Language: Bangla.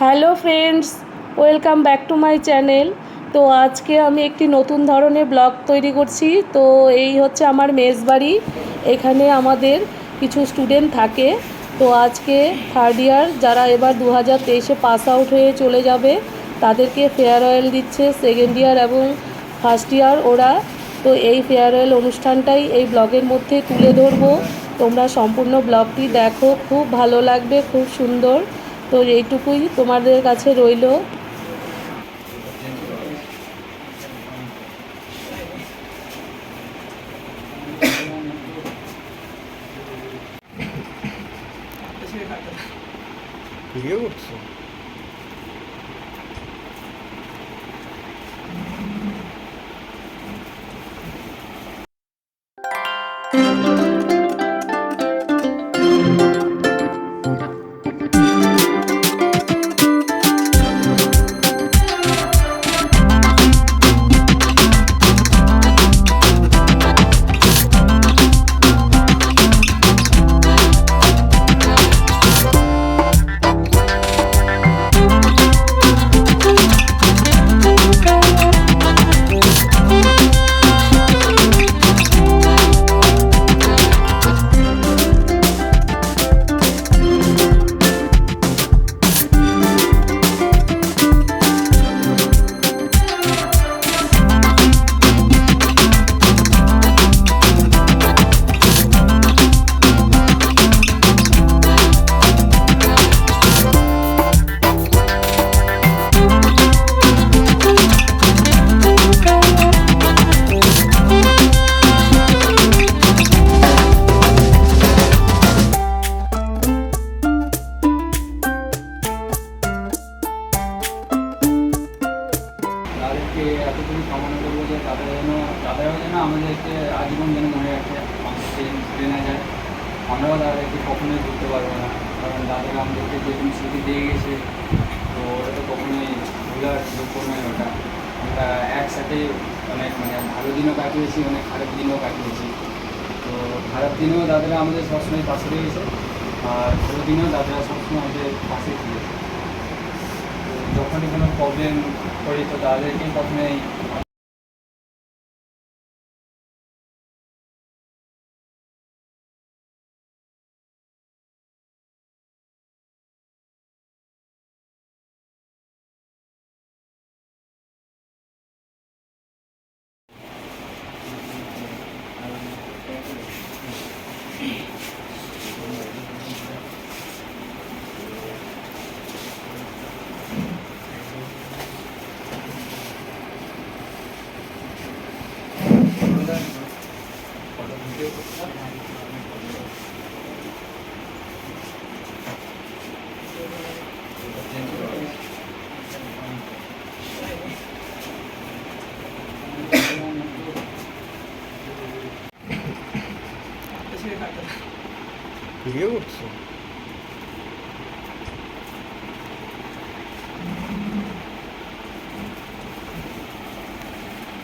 Hello friends, welcome back to my channel. তো আজকে আমি একটি নতুন ধরনের ব্লগ তৈরি করছি। তো এই হচ্ছে আমার মেজবাড়ি এখানে আমাদের কিছু স্টুডেন্ট থাকে। তো আজকে থার্ড ইয়ার যারা এবার দু হাজার তেইশে পাস আউট হয়ে চলে যাবে, তাদেরকে ফেয়ারওয়েল দিচ্ছে সেকেন্ড ইয়ার এবং ফার্স্ট ইয়ার ওরা। তো এই ফেয়ারওয়েল অনুষ্ঠানটাই এই ব্লগের মধ্যে তুলে ধরবো। তোমরা সম্পূর্ণ ব্লগটি দেখো। খুব ভালো লাগবে, খুব সুন্দর। তো এইটুকুই তোমাদের কাছে রইল। করছ তাদেরকে কামনা করব যে তাদের যেন, তাদেরও যেন আমাদেরকে আজীবন যেন মনে রাখে আমাদেরকে ভুলে না যায়। আমরাও তাদেরকে কখনোই ভুলতে পারব না, কারণ তাদের আমাদেরকে যেরকম স্মৃতি দিয়ে গেছে, তো ওটা তো কখনোই ভুলার যোগ্য নয় ওটা। আমরা একসাথে অনেক মানে ভালো দিনও কাটিয়েছি, অনেক খারাপ দিনও কাটিয়েছি। তো খারাপ দিনেও দাদারা আমাদের সবসময় পাশে রয়েছে, আর ভালো দিনেও দাদারা সবসময় আমাদের পাশে তো যখনই কোনো প্রবলেম করি, তো তাদেরকেই প্রথমেই ভিডিও করছ